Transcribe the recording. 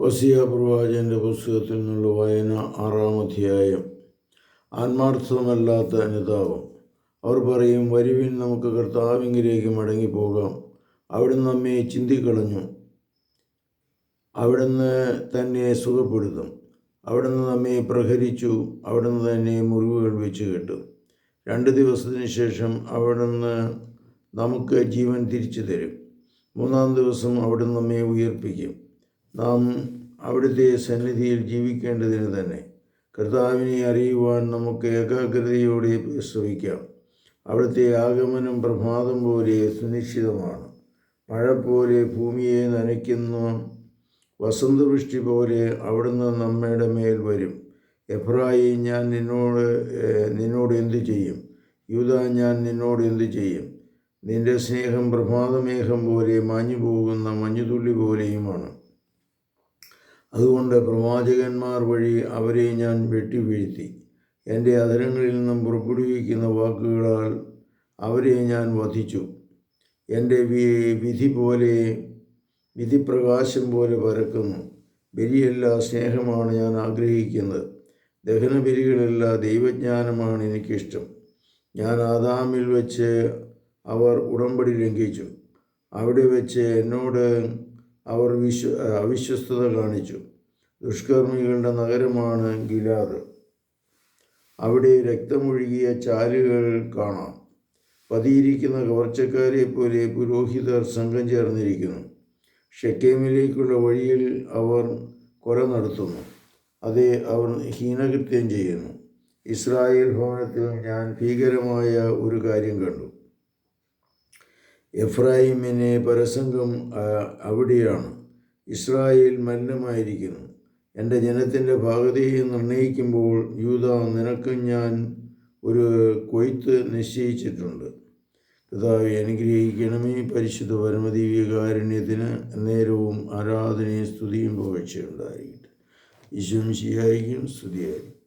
വസിയ പ്രവാചകന്റെ പുസ്തകത്തിൽ നിന്നുള്ള വായന ആറാം അധ്യായം. ആത്മാർത്ഥമല്ലാത്ത അനുതാപം. അവർ പറയും വരുവിൻ നമുക്ക് കർത്താവിങ്കിലേക്ക് മടങ്ങിപ്പോകാം. അവിടുന്ന് നമ്മെ ചിന്തിക്കളഞ്ഞു. അവിടുന്ന് തന്നെ സുഖപ്പെടുത്തും. അവിടുന്ന് നമ്മെ പ്രഹരിച്ചു. അവിടുന്ന് തന്നെ മുറിവുകൾ വെച്ച് കെട്ടും. രണ്ട് ദിവസത്തിന് ശേഷം അവിടുന്ന് നമുക്ക് ജീവൻ തിരിച്ചു തരും. മൂന്നാം ദിവസം അവിടുന്ന് നമ്മെ ഉയർപ്പിക്കും. നാം അവിടുത്തെ സന്നിധിയിൽ ജീവിക്കേണ്ടതിന് തന്നെ കർത്താവിനെ അറിയുവാൻ നമുക്ക് ഏകാഗ്രതയോടെ ശ്രമിക്കാം. അവിടുത്തെ ആഗമനം പ്രഭാതം പോലെ സുനിശ്ചിതമാണ്. മഴ പോലെ ഭൂമിയെ നനയ്ക്കുന്ന. വസന്തവൃഷ്ടി പോലെ അവിടുന്ന് നമ്മയുടെ മേൽ വരും. എഫ്രായി ഞാൻ നിന്നോട് നിന്നോട് എന്തു ചെയ്യും? യൂത ഞാൻ നിന്നോട് എന്തു ചെയ്യും? നിന്റെ സ്നേഹം പ്രഭാതമേഘം പോലെ മാഞ്ഞു പോകുന്ന മഞ്ഞുതുള്ളി പോലെയുമാണ്. അതുകൊണ്ട് പ്രവാചകന്മാർ വഴി അവരെ ഞാൻ വെട്ടിവീഴ്ത്തി. എന്റെ അധരങ്ങളിൽ നിന്നും പുറപ്പെടുവിക്കുന്ന വാക്കുകളാൽ അവരെ ഞാൻ വധിച്ചു. എന്റെ വിധി പോലെ വിധിപ്രകാശം പോലെ പരക്കുന്നു. ബലിയല്ല സ്നേഹമാണ് ഞാൻ ആഗ്രഹിക്കുന്നത്. ദഹനബലികളല്ല ദൈവജ്ഞാനമാണ് എനിക്കിഷ്ടം. ഞാൻ ആദാമിൽ വെച്ച് അവർ ഉടമ്പടി ലംഘിച്ചു. അവിടെ വെച്ച് എന്നോട് അവർ വിശ്വ അവിശ്വസ്തത കാണിച്ചു. ദുഷ്കർമ്മികളുടെ നഗരമാണ് ഗിലാദ്. അവിടെ രക്തമൊഴുകിയ ചാലുകൾ കാണാം. പതിയിരിക്കുന്ന കവർച്ചക്കാരെ പോലെ പുരോഹിതർ സംഘം ചേർന്നിരിക്കുന്നു. ഷെക്കേമിലേക്കുള്ള വഴിയിൽ അവർ കൊല നടത്തുന്നു. അതെ അവർ ഹീനകൃത്യം ചെയ്യുന്നു. ഇസ്രായേൽ ഭവനത്തിൽ ഞാൻ ഭീകരമായ ഒരു കാര്യം കണ്ടു. എഫ്രായിമിനെ പരസംഗം അവിടെയാണ്. ഇസ്രായേൽ മലിനമായിരിക്കുന്നു. എന്റെ ജനത്തിന്റെ ഭാഗതയെ നിർണയിക്കുമ്പോൾ യൂത നിനക്കും ഞാൻ ഒരു കൊയ്ത്ത് നിശ്ചയിച്ചിട്ടുണ്ട്. കർത്താവെ അനുഗ്രഹിക്കണമേ പരിശുദ്ധ പരമദീവികാരുണ്യത്തിന്. നേരവും ആരാധനയും സ്തുതിയും പുകഴ്ചയുണ്ടായിരിക്കട്ടെ ഈശ്വരം ശിയായിരിക്കും സ്തുതിയായിരിക്കും